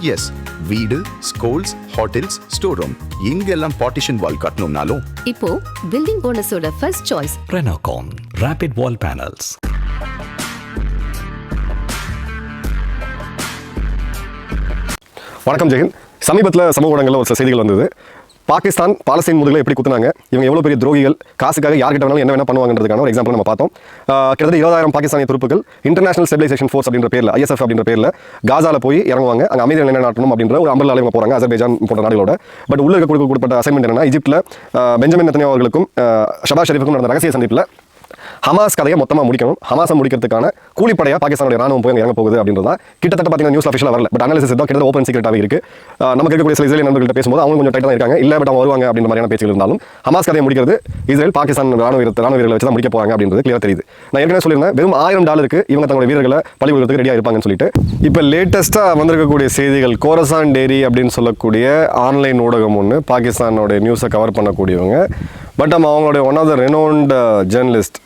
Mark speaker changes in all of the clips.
Speaker 1: S வீடு schools hotels store room இங்கெல்லாம் partition wall கட்டணும்னாலும்.
Speaker 2: இப்போ building ஓனர்ஸோட first choice
Speaker 3: Renocon Rapid Wall Panels.
Speaker 4: வணக்கம் ஜெகன் சமீபத்தில் சமூக ஊடகங்களில் ஒரு சில செய்திகள் வந்தது. பாகிஸ்தான் பாலஸ்தீன் முதுகில் எப்படி குத்துனாங்க? இவங்க எவ்வளோ பெரிய துரோகிகள்? காசுக்காக யார்கிட்ட வேணாலும் என்ன வேணா பண்ணுவாங்கன்றதுக்கான ஒரு எக்ஸாம்பிள் நம்ம பார்த்தோம். கிட்டத்தட்ட இருபதாயிரம் பாகிஸ்தானிய துருப்புகள் இன்டர்நேஷனல் ஸ்டெபிலைசேஷன் ஃபோர்ஸ் அப்படின்ற பேரில் ஐஎஸ்எஃப் அப்படின்ற பேரில் காசாவில் போய் இறங்குவாங்க. அங்கே அமைதி நிலைநாட்டணும் அப்படின்ற ஒரு அம்பர்லால இவங்க போகிறாங்க அசர்பைஜான் போன்ற நாடுகளோட. பட் உள்ள இருக்க கொடுக்கப்பட்ட அசைன்மெண்ட் என்னன்னா இஜிப்டில் பெஞ்சமின் நத்தனியா அவர்களுக்கும் ஷபா ஷெரீஃபுக்கும் நடந்த ரகசிய சந்திப்பில் ஹமாஸ் கதையை மொத்தமாக முடிக்கணும். ஹமாஸை முடிக்கிறதுக்கான கூலிப்படையாக பாகிஸ்தானுடைய ராணுவம் போய் இறங்க போகுது அப்படின்றதா கிட்டத்தட்ட பார்த்தீங்கன்னா நியூஸ் அஃபிஷியலாக வரல. பட் அனாலிசிஸ் தான் கிட்டத்தட்ட ஓப்பன் சீக்கிரட்டாக இருக்கு. நமக்கு இருக்கக்கூடிய சில இஸ்ரேல் நண்பர்கள்ட்ட பேசும்போது அவங்க கொஞ்சம் டைட்டாக இருக்காங்க. இல்லை பட் அவங்க வருவாங்க அப்படின்ற மாதிரியான பேச்சுகள் இருந்தாலும் ஹமாஸ் கதையை முடிக்கிறது இஸ்ரேல் பாகிஸ்தான் ராணுவ வீரர் ராணுவ வீரர்களை வச்சு தான் முடிக்க போகிறாங்க அப்படின்றது கிளியர் தெரியுது. நான் ஏற்கனவே சொல்லியிருந்தேன் வெறும் ஆயிரம் டாலருக்கு இவங்க தங்களுடைய வீரர்களை பழி கொடுக்கறதுக்கு ரெடியாக இருப்பாங்கன்னு சொல்லிட்டு. இப்போ லேட்டஸ்ட்டாக வந்திருக்கக்கூடிய செய்திகள் கோரசான் டேரி அப்படின்னு சொல்லக்கூடிய ஆன்லைன் ஊடகம் ஒன்று பாகிஸ்தானோட நியூஸை கவர் பண்ணக்கூடியவங்க. பட் நம்ம அவங்களுடைய one of the renowned journalist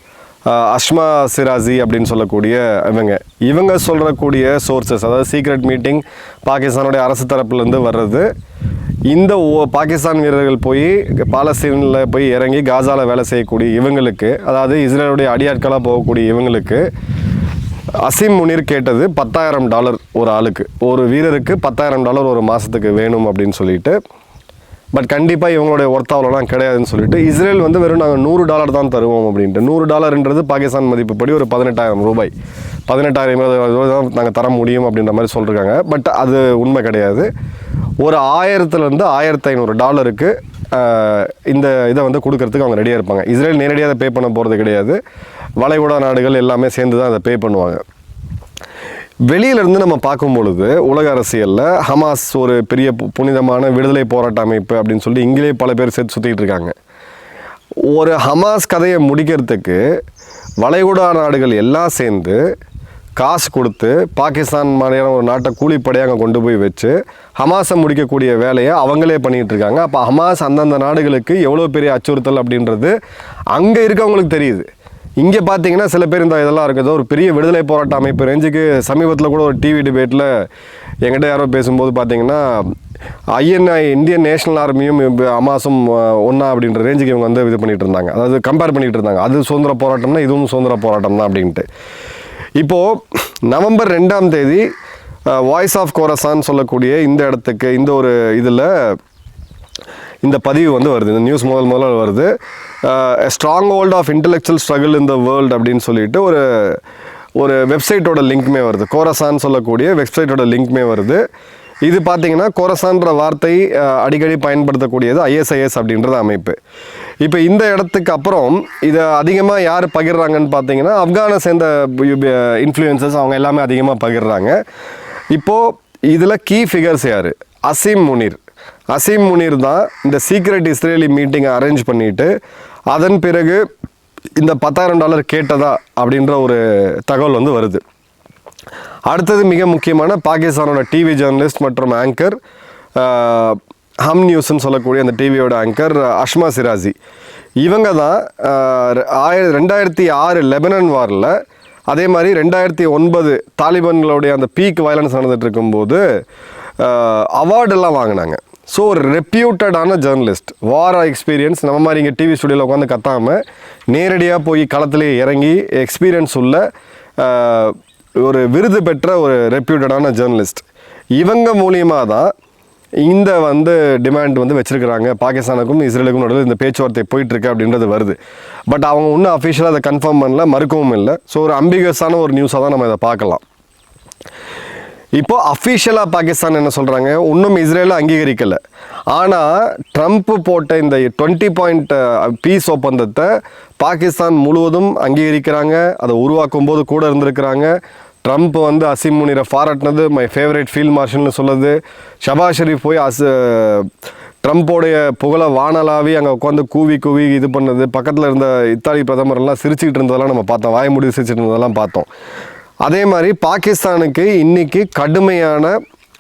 Speaker 4: Asma Shirazi அப்படின்னு சொல்லக்கூடிய இவங்க. இவங்க சொல்லக்கூடிய சோர்சஸ் அதாவது சீக்ரெட் மீட்டிங் பாகிஸ்தானுடைய அரசு தரப்புலேருந்து வர்றது. இந்த ஓ- பாகிஸ்தான் வீரர்கள் போய் பாலஸ்தீனில் போய் இறங்கி காசாவில் வேலை செய்யக்கூடிய இவங்களுக்கு அதாவது இஸ்ரேலுடைய அடியாட்களாக போகக்கூடிய இவங்களுக்கு அசீம் முனீர் கேட்டது பத்தாயிரம் டாலர் ஒரு ஆளுக்கு. ஒரு வீரருக்கு பத்தாயிரம் டாலர் ஒரு மாதத்துக்கு வேணும் அப்படின்னு சொல்லிட்டு பட் கண்டிப்பாக இவங்களுடைய ஒர்த் அவ்வளோலாம் கிடையாதுன்னு சொல்லிட்டு இஸ்ரேல் வந்து வெறும் நாங்கள் நூறு டாலர் தான் தருவோம் அப்படின்ட்டு. நூறு டாலர்ன்றது பாகிஸ்தான் மதிப்புப்படி ஒரு பதினெட்டாயிரம் ரூபாய். பதினெட்டாயிரம் ரூபாய் தான் நாங்கள் தர முடியும் அப்படின்ற மாதிரி சொல்லியிருக்காங்க பட் அது உண்மை கிடையாது. ஒரு ஆயிரத்துலேருந்து ஆயிரத்தி ஐநூறு டாலருக்கு இந்த இதை வந்து கொடுக்கறதுக்கு அவங்க ரெடியாக இருப்பாங்க. இஸ்ரேல் நேரடியாக அதை பே பண்ண போகிறது கிடையாது. வளைகுடா நாடுகள் எல்லாமே சேர்ந்து தான் அதை பே பண்ணுவாங்க. வெளியிலிருந்து நம்ம பார்க்கும் பொழுது உலக அரசியலில் ஹமாஸ் ஒரு பெரிய பு- புனிதமான விடுதலை போராட்ட அமைப்பு அப்படின்னு சொல்லி இங்கிலே பல பேர் சேர்த்து சுற்றிட்டு இருக்காங்க. ஒரு ஹமாஸ் கதையை முடிக்கிறதுக்கு வளைகுடா நாடுகள் எல்லாம் சேர்ந்து காசு கொடுத்து பாகிஸ்தான் மாதிரியான ஒரு நாட்டை கூலிப்படையாக அங்கே கொண்டு போய் வச்சு ஹமாஸை முடிக்கக்கூடிய வேலையை அவங்களே பண்ணிகிட்டு இருக்காங்க. அப்போ ஹமாஸ் அந்தந்த நாடுகளுக்கு எவ்வளோ பெரிய அச்சுறுத்தல் அப்படின்றது அங்கே இருக்கவங்களுக்கு தெரியுது. இங்கே பார்த்தீங்கன்னா சில பேர் இந்த இதெல்லாம் இருக்குது ஒரு பெரிய விடுதலை போராட்ட அமைப்பு ரேஞ்சுக்கு சமீபத்தில் கூட ஒரு டிவி டிபேட்டில் எங்கிட்ட யாரோ பேசும்போது பார்த்தீங்கன்னா ஐஎன்ஐ இந்தியன் நேஷனல் ஆர்மியும் இப்ப அமாசும் ஒன்றா அப்படின்ற ரேஞ்சுக்கு இவங்க வந்து இது பண்ணிகிட்டு இருந்தாங்க. அதாவது கம்பேர் பண்ணிகிட்டு இருந்தாங்க. அது சுதந்திர போராட்டம்னா இதுவும் சுதந்திர போராட்டம் தான் அப்படின்ட்டு. இப்போது நவம்பர் ரெண்டாம் தேதி வாய்ஸ் ஆஃப் கோரஸான்னு சொல்லக்கூடிய இந்த இடத்துக்கு இந்த ஒரு இதில் இந்த பதிவு வந்து வருது இந்த நியூஸ் முதல் முதல்ல வருது. Strong hold of intellectual struggle in the world அப்படின்னு சொல்லிட்டு ஒரு ஒரு வெப்சைட்டோட லிங்க்மே வருது. கோரசான் சொல்லக்கூடிய வெப்சைட்டோட லிங்க்மே வருது. இது பார்த்தீங்கன்னா கோரசான்ற வார்த்தை அடிக்கடி பயன்படுத்தக்கூடியது ஐஎஸ்ஐஎஸ் அப்படின்றது அமைப்பு. இப்போ இந்த இடத்துக்கு அப்புறம் இதை அதிகமாக யார் பகிர்றாங்கன்னு பார்த்தீங்கன்னா ஆப்கானை சேர்ந்த இன்ஃப்ளூயன்சஸ் அவங்க எல்லாமே அதிகமாக பகிர்றாங்க. இப்போது இதில் கீ ஃபிகர்ஸ் யார்? அசீம் முனீர். அசீம் முனீர் தான் இந்த சீக்ரெட் இஸ்ரேலி மீட்டிங்கை அரேஞ்ச் பண்ணிட்டு அதன் பிறகு இந்த பத்தாயிரம் டாலர் கேட்டதா அப்படின்ற ஒரு தகவல் வந்து வருது. அடுத்தது மிக முக்கியமான பாகிஸ்தானோட டிவி ஜேர்னலிஸ்ட் மற்றும் ஆங்கர் ஹம் நியூஸ்ன்னு சொல்லக்கூடிய அந்த டிவியோட ஆங்கர் அஷ்மா சிராஜி. இவங்க தான் ஆயிர ரெண்டாயிரத்தி ஆறு லெபனன் வாரில் அதே மாதிரி ரெண்டாயிரத்தி ஒன்பது தாலிபான்களுடைய அந்த பீக் வயலன்ஸ் நடந்துகிட்டு இருக்கும்போது அவார்டெல்லாம் வாங்கினாங்க. ஸோ ஒரு ரெப்யூட்டடான ஜேர்னலிஸ்ட் வார எக்ஸ்பீரியன்ஸ் நம்ம மாதிரி இங்கே டிவி ஸ்டுடியோவில் உட்காந்து கத்தாமல் நேரடியாக போய் களத்திலே இறங்கி எக்ஸ்பீரியன்ஸ் உள்ள ஒரு விருது பெற்ற ஒரு ரெப்யூட்டடான ஜேர்னலிஸ்ட் இவங்க மூலியமாக தான் இந்த வந்து டிமாண்ட் வந்து வச்சுருக்கிறாங்க. பாகிஸ்தானுக்கும் இஸ்ரேலுக்கும் நடுவில் இந்த பேச்சுவார்த்தை போயிட்டுருக்கு அப்படின்றது வருது. பட் அவங்க இன்னும் அஃபிஷியலாக அதை கன்ஃபார்ம் பண்ணல மறுக்கவும் இல்லை. ஸோ ஒரு அம்பிகஸான ஒரு நியூஸாக தான் நம்ம இதை பார்க்கலாம். இப்போ அஃபிஷியலாக பாகிஸ்தான் என்ன சொல்கிறாங்க இன்னும் இஸ்ரேலை அங்கீகரிக்கலை. ஆனால் ட்ரம்ப் போட்ட இந்த டுவெண்ட்டி பாயிண்ட் பீஸ் ஒப்பந்தத்தை பாகிஸ்தான் முழுவதும் அங்கீகரிக்கிறாங்க. அதை உருவாக்கும் போது கூட இருந்திருக்கிறாங்க. ட்ரம்ப் வந்து அசீம் முனிரை பாராட்டினது மை ஃபேவரேட் ஃபீல்ட் மார்ஷல்னு சொல்லுது. ஷபாஸ் ஷெரீஃப் போய் அஸ் ட்ரம்ப்போடைய புகழை வானலாவி அங்கே உட்காந்து கூவி கூவி இது பண்ணது. பக்கத்தில் இருந்த இத்தாலி பிரதமர்லாம் சிரிச்சுக்கிட்டு இருந்ததெல்லாம் நம்ம பார்த்தோம். வாய் முடிவு சிரிச்சுட்டு இருந்ததெல்லாம் பார்த்தோம். அதே மாதிரி பாகிஸ்தானுக்கு இன்றைக்கி கடுமையான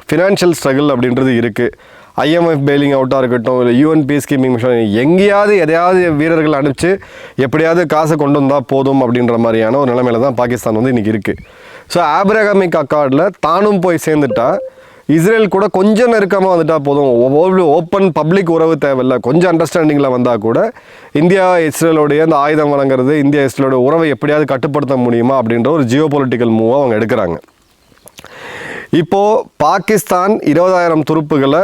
Speaker 4: ஃபினான்ஷியல் ஸ்ட்ரகிள் அப்படின்றது இருக்குது ஐஎம்எஃப் பெயிலிங் அவுட்டாக இருக்கட்டும் இல்லை யூஎன் பீஸ் கீப்பிங் மிஷன் எங்கேயாவது எதையாவது வீரர்கள் அனுப்பிச்சு எப்படியாவது காசை கொண்டு வந்தால் போதும் அப்படின்ற மாதிரியான ஒரு நிலைமையில தான் பாகிஸ்தான் வந்து இன்றைக்கி இருக்குது ஸோ ஆப்ரகாமிக் அக்கார்டில் தானும் போய் சேர்ந்துட்டா இஸ்ரேல் கூட கொஞ்சம் நெருக்கமாக வந்துட்டால் போதும். ஓப்பன் பப்ளிக் உறவு தேவையில்ல. கொஞ்சம் அண்டர்ஸ்டாண்டிங்கில் வந்தால் கூட இந்தியா இஸ்ரேலோடைய அந்த ஆயுதம் வழங்குறது இந்தியா இஸ்ரேலோட உறவை எப்படியாவது கட்டுப்படுத்த முடியுமா அப்படின்ற ஒரு ஜியோ பொலிட்டிக்கல் மூவை அவங்க எடுக்கிறாங்க. இப்போது பாகிஸ்தான் இருபதாயிரம் துருப்புகளை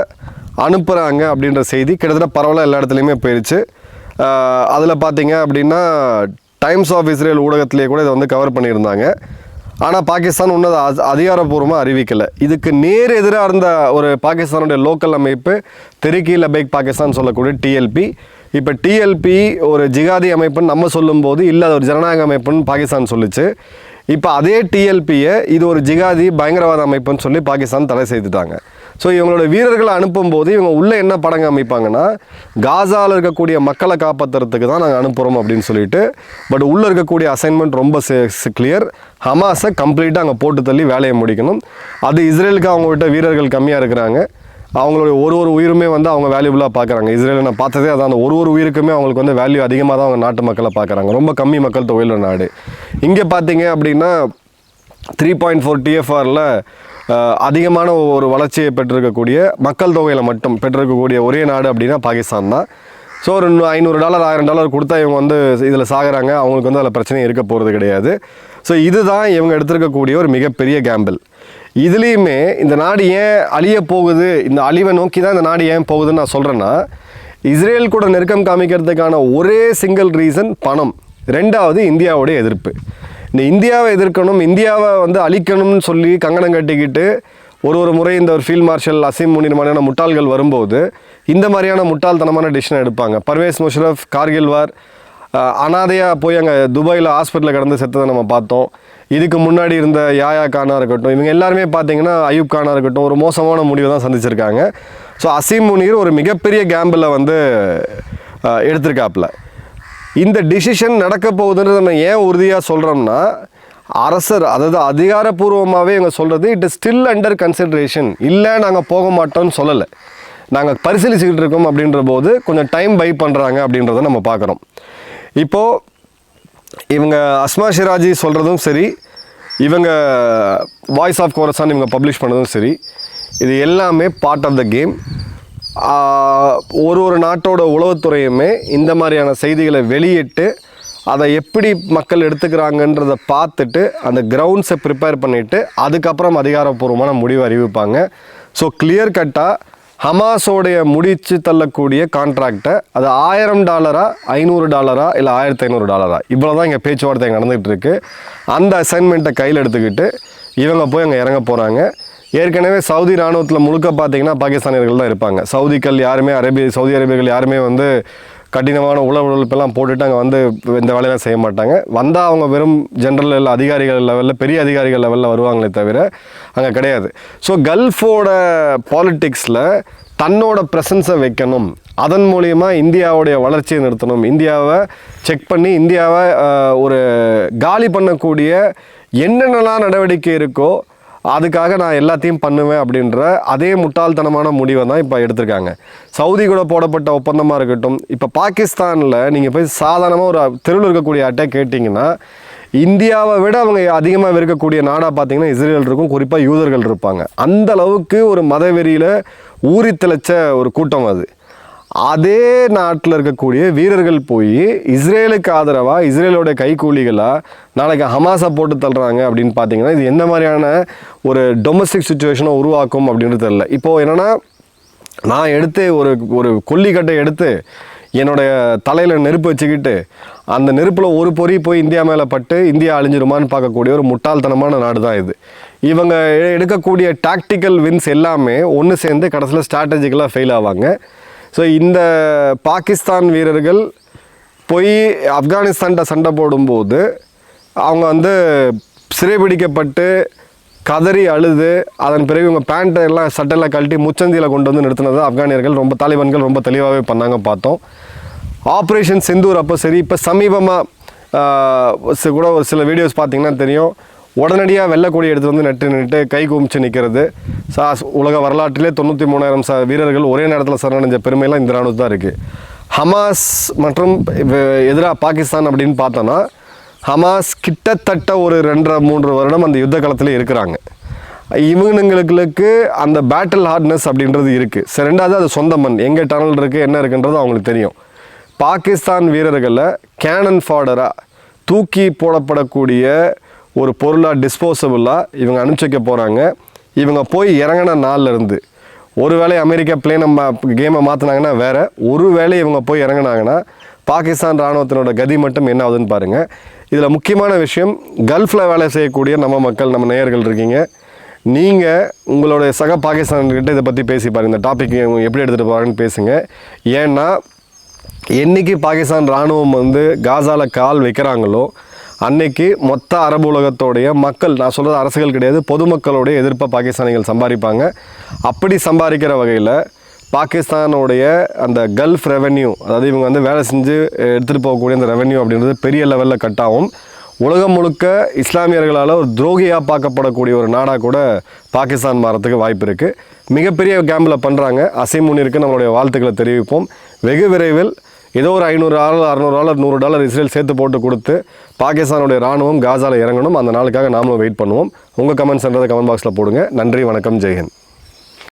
Speaker 4: அனுப்புகிறாங்க அப்படின்ற செய்தி கிட்டத்தட்ட பரவலாக எல்லா இடத்துலையுமே போயிடுச்சு அதில் பார்த்தீங்க அப்படின்னா டைம்ஸ் ஆஃப் இஸ்ரேல் ஊடகத்திலேயே கூட இதை வந்து கவர் பண்ணியிருந்தாங்க. ஆனால் பாகிஸ்தான் ஒன்றும் அதிகாரப்பூர்வமாக அறிவிக்கலை. இதுக்கு நேர் எதிராக இருந்த ஒரு பாகிஸ்தானுடைய லோக்கல் அமைப்பு தெருக்கி பைக் பாகிஸ்தான் சொல்லக்கூடிய டிஎல்பி. இப்போ டிஎல்பி ஒரு ஜிகாதி அமைப்புன்னு நம்ம சொல்லும்போது இல்லை அது ஒரு ஜனநாயக அமைப்புன்னு பாகிஸ்தான் சொல்லிச்சு. இப்போ அதே டிஎல்பியை இது ஒரு ஜிகாதி பயங்கரவாத அமைப்புன்னு சொல்லி பாகிஸ்தான் தடை செய்துட்டாங்க. ஸோ இவங்களோட வீரர்களை அனுப்பும்போது இவங்க உள்ளே என்ன படங்க அமைப்பாங்கன்னா காசாவில் இருக்கக்கூடிய மக்களை காப்பாற்றுறதுக்கு தான் நாங்கள் அனுப்புகிறோம் அப்படின்னு சொல்லிட்டு பட் உள்ளே இருக்கக்கூடிய அசைன்மெண்ட் ரொம்ப கிளியர் ஹமாஸை கம்ப்ளீட்டாக அங்கே போட்டு தள்ளி வேலையை முடிக்கணும். அது இஸ்ரேலுக்கு அவங்ககிட்ட வீரர்கள் கம்மியாக இருக்கிறாங்க. அவங்களுடைய ஒரு ஒரு உயிருமே வந்து அவங்க வேல்யூபுளாக பார்க்குறாங்க இஸ்ரேலில் நான் பார்த்ததே அதான். அந்த ஒரு ஒரு உயிருக்குமே அவங்களுக்கு வந்து வேல்யூ அதிகமாக தான் அவங்க நாட்டு மக்களை பார்க்குறாங்க ரொம்ப கம்மி மக்கள் தொகையில் நாடு. இங்கே பார்த்தீங்க அப்படின்னா த்ரீ பாயிண்ட் ஃபோர் டிஎஃப்ஆரில் அதிகமான ஒரு வளர்ச்சியை பெற்றிருக்கக்கூடிய மக்கள் தொகையில் மட்டும் பெற்றிருக்கக்கூடிய ஒரே நாடு அப்படின்னா பாகிஸ்தான் தான். ஸோ ஒரு ஐநூறு டாலர் ஆயிரம் டாலர் கொடுத்தா இவங்க வந்து இதில் சாகிறாங்க. அவங்களுக்கு வந்து அதில் பிரச்சனை இருக்க போகிறது கிடையாது. ஸோ இதுதான் இவங்க எடுத்திருக்கக்கூடிய ஒரு மிகப்பெரிய கேம்பிள் இதுலேயுமே இந்த நாடு ஏன் அழிய போகுது? இந்த அழிவை நோக்கி தான் இந்த நாடு ஏன் போகுதுன்னு நான் சொல்கிறேன்னா இஸ்ரேல் கூட நெருக்கம் காமிக்கிறதுக்கான ஒரே சிங்கிள் ரீசன் பணம். ரெண்டாவது இந்தியாவுடைய எதிர்ப்பு. இந்த இந்தியாவை எதிர்க்கணும் இந்தியாவை வந்து அழிக்கணும்னு சொல்லி கங்கணம் கட்டிக்கிட்டு ஒரு ஒரு முறை இந்த ஒரு ஃபீல்ட் மார்ஷல் அசீம் முனிர் மாதிரியான முட்டாள்கள் வரும்போது இந்த மாதிரியான முட்டாள்தனமான டிசிஷன் எடுப்பாங்க. பர்வேஸ் முஷரஃப் கார்கில் வார் அனாதையாக போய் அங்கே துபாயில் ஹாஸ்பிட்டலில் கடந்து செத்ததை நம்ம பார்த்தோம். இதுக்கு முன்னாடி இருந்த யாயா கானாக இருக்கட்டும் இவங்க எல்லாருமே பார்த்தீங்கன்னா அயூப் கானாக இருக்கட்டும் ஒரு மோசமான முடிவை தான் சந்திச்சிருக்காங்க. ஸோ அசீம் முனீர் ஒரு மிகப்பெரிய கேம்பில் வந்து எடுத்திருக்காப்புல. இந்த டிசிஷன் நடக்க போகுதுன்னு நம்ம ஏன் உறுதியாக சொல்கிறோம்னா அரசர் அதாவது அதிகாரப்பூர்வமாகவே இவங்க சொல்கிறது it is still under consideration இல்லை நாங்கள் போக மாட்டோம்னு சொல்லலை. நாங்கள் பரிசீலிச்சுக்கிட்டு இருக்கோம் அப்படின்ற போது கொஞ்சம் டைம் பை பண்ணுறாங்க அப்படின்றத நம்ம பார்க்குறோம். இப்போது இவங்க அஸ்மா ஷிராஜி சொல்கிறதும் சரி இவங்க வாய்ஸ் ஆஃப் கோரஸான் இவங்க பப்ளிஷ் பண்ணதும் சரி இது எல்லாமே பார்ட் ஆஃப் த கேம் ஒரு ஒரு நாட்டோட உளவுத்துறையுமே இந்த மாதிரியான செய்திகளை வெளியிட்டு அதை எப்படி மக்கள் எடுத்துக்கிறாங்கன்றத பார்த்துட்டு அந்த கிரவுண்ட்ஸை ப்ரிப்பேர் பண்ணிவிட்டு அதுக்கப்புறம் அதிகாரப்பூர்வமான முடிவு அறிவிப்பாங்க. ஸோ கிளியர் கட்டாக ஹமாஸோடைய முடிச்சு தள்ளக்கூடிய கான்ட்ராக்டை அது ஆயிரம் டாலரா ஐநூறு டாலரா இல்லை ஆயிரத்தி ஐநூறு டாலரா? இவ்வளோ தான் இங்கே பேச்சுவார்த்தை நடந்துகிட்டு இருக்குது அந்த அசைன்மெண்ட்டை கையில் எடுத்துக்கிட்டு இவங்க போய் அங்கே இறங்க போகிறாங்க ஏற்கனவே சவுதி ராணுவத்தில் முழுக்க பார்த்தீங்கன்னா பாகிஸ்தானியர்கள் தான் இருப்பாங்க. சவுதிகள் யாருமே அரேபிய சவுதி அரேபியர்கள் யாருமே வந்து கடினமான உளவு உழைப்பெல்லாம் போட்டுட்டு அங்கே வந்து இந்த வேலையெல்லாம் செய்ய மாட்டாங்க. வந்தால் அவங்க வெறும் ஜென்ரல் லெவலில் அதிகாரிகள் லெவலில் பெரிய அதிகாரிகள் லெவலில் வருவாங்களே தவிர அங்கே கிடையாது. ஸோ கல்ஃபோட பாலிட்டிக்ஸில் தன்னோட ப்ரெசன்ஸை வைக்கணும். அதன் மூலயமா இந்தியாவுடைய வளர்ச்சியை நிறுத்தணும். இந்தியாவை செக் பண்ணி இந்தியாவை ஒரு காலி பண்ணக்கூடிய என்னென்னலாம் நடவடிக்கை இருக்கோ அதுக்காக நான் எல்லாத்தையும் பண்ணுவேன் அப்படின்ற அதே முட்டாள்தனமான முடிவை தான் இப்போ எடுத்திருக்காங்க. சவுதி கூட போடப்பட்ட ஒப்பந்தமாக இருக்கட்டும் இப்போ பாகிஸ்தானில் நீங்கள் போய் சாதாரணமாக ஒரு தெருவில் இருக்கக்கூடிய அட்டை கேட்டிங்கன்னா இந்தியாவை விட அவங்க அதிகமாக இருக்கக்கூடிய நாடாக பார்த்தீங்கன்னா இஸ்ரேல் இருக்கும் குறிப்பாக யூதர்கள் இருப்பாங்க. அந்த அளவுக்கு ஒரு மதவெறியில் ஊறி தெளிச்ச ஒரு கூட்டம் அது. அதே நாட்டில் இருக்கக்கூடிய வீரர்கள் போய் இஸ்ரேலுக்கு ஆதரவாக இஸ்ரேலோட கைக்கூலிகளாக நாளைக்கு ஹமாஸை போட்டு தள்ளுறாங்க அப்படின்னு பார்த்தீங்கன்னா இது எந்த மாதிரியான ஒரு டொமஸ்டிக் சுச்சுவேஷனை உருவாக்கும் அப்படின்றது தெரில இப்போது என்னென்னா நான் எடுத்து ஒரு ஒரு கொல்லிக்கட்டை எடுத்து என்னுடைய தலையில் நெருப்பு வச்சுக்கிட்டு அந்த நெருப்பில் ஒரு பொறி போய் இந்தியா மேலே பட்டு இந்தியா அழிஞ்சிருமான்னு பார்க்கக்கூடிய ஒரு முட்டாள்தனமான நாடு தான் இது. இவங்க எடுக்கக்கூடிய டாக்டிக்கல் வின்ஸ் எல்லாமே ஒன்று சேர்ந்து கடைசியில் ஸ்ட்ராட்டஜிக்கலாக ஃபெயில் ஆவாங்க. ஸோ இந்த பாகிஸ்தான் வீரர்கள் போய் ஆப்கானிஸ்தான்கிட்ட சண்டை போடும்போது அவங்க வந்து சிறைபிடிக்கப்பட்டு கதறி அழுது அதன் பிறகு இவங்க பேண்ட்டை எல்லாம் சட்டையெல்லாம் கழட்டி முச்சந்தியில் கொண்டு வந்து நிறுத்தினது ஆப்கானியர்கள் ரொம்ப தாலிபான்கள் ரொம்ப தெளிவாகவே பண்ணாங்க பார்த்தோம். ஆப்ரேஷன் செந்தூர் அப்போ சரி இப்போ சமீபமாக கூட ஒரு சில வீடியோஸ் பார்த்தீங்கன்னா தெரியும். உடனடியாக வெள்ளக்கொடி எடுத்து வந்து நட்டு நின்று கை குமிச்சு நிற்கிறது சா உலக வரலாற்றிலே தொண்ணூற்றி மூணாயிரம் ச வீரர்கள் ஒரே நேரத்தில் சரணடைஞ்ச பெருமையெல்லாம் இந்த ராணுவத்து தான் இருக்குது ஹமாஸ் மற்றும் எதிராக பாகிஸ்தான் அப்படின்னு பார்த்தோன்னா ஹமாஸ் கிட்டத்தட்ட ஒரு ரெண்டரை மூன்று வருடம் அந்த யுத்த காலத்தில் இருக்கிறாங்க. இவங்களுக்கு அந்த பேட்டில் ஹார்ட்னஸ் அப்படின்றது இருக்குது சரி ரெண்டாவது அது சொந்த மண். எங்கே டனல் இருக்குது என்ன இருக்குன்றது அவங்களுக்கு தெரியும். பாகிஸ்தான் வீரர்களை கேனன் ஃபாடராக தூக்கி போடப்படக்கூடிய ஒரு பொருளாக டிஸ்போசபிளாக இவங்க அனுப்பிச்சி வைக்க போகிறாங்க இவங்க போய் இறங்கின நாள்ல இருந்து ஒருவேளை அமெரிக்கா பிளேனை மா கேமை மாற்றினாங்கன்னா ஒரு ஒருவேளை இவங்க போய் இறங்குனாங்கன்னா பாகிஸ்தான் இராணுவத்தினோட கதி மட்டும் என்ன ஆகுதுன்னு பாருங்கள் இதில் முக்கியமான விஷயம் கல்ஃபில் வேலை செய்யக்கூடிய நம்ம மக்கள் நம்ம நேயர்கள் இருக்கீங்க. நீங்கள் உங்களுடைய சக பாகிஸ்தான்கிட்ட இதை பற்றி பேசி பாருங்கள் இந்த டாபிக் எப்படி எடுத்துகிட்டு போகிறாங்கன்னு பேசுங்க. ஏன்னா என்னைக்கு பாகிஸ்தான் இராணுவம் வந்து காசாவில் கால் வைக்கிறாங்களோ அன்னைக்கு மொத்த அரபு உலகத்தோடைய மக்கள் நான் சொல்கிறது அரசுகள் கிடையாது பொதுமக்களுடைய எதிர்ப்பை பாகிஸ்தானிகள் சம்பாதிப்பாங்க. அப்படி சம்பாதிக்கிற வகையில் பாகிஸ்தானுடைய அந்த கல்ஃப் ரெவென்யூ அதாவது இவங்க வந்து வேலை செஞ்சு எடுத்துகிட்டு போகக்கூடிய அந்த ரெவென்யூ அப்படின்றது பெரிய லெவலில் கட்டாகும் உலகம் முழுக்க இஸ்லாமியர்களால் ஒரு துரோகியாக பார்க்கப்படக்கூடிய ஒரு நாடாக கூட பாகிஸ்தான் மாறத்துக்கு வாய்ப்பு இருக்குது மிகப்பெரிய கேம்பில் பண்ணுறாங்க அசைமுனிற்கு நம்மளுடைய வாழ்த்துக்களை தெரிவிப்போம். வெகு விரைவில் ஏதோ ஒரு ஐநூறு டாலர் அறநூறு டாலர் நூறு டாலர் இஸ்ரேல் சேர்த்து போட்டு கொடுத்து பாகிஸ்தானுடைய ராணுவம் காசாவில் இறங்கணும். அந்த நாளுக்காக நாமளும் வெயிட் பண்ணுவோம். உங்கள் கமெண்ட்ஸ்ன்றதை கமெண்ட் பாக்ஸில் போடுங்க. நன்றி வணக்கம் ஜெய்ஹிந்த்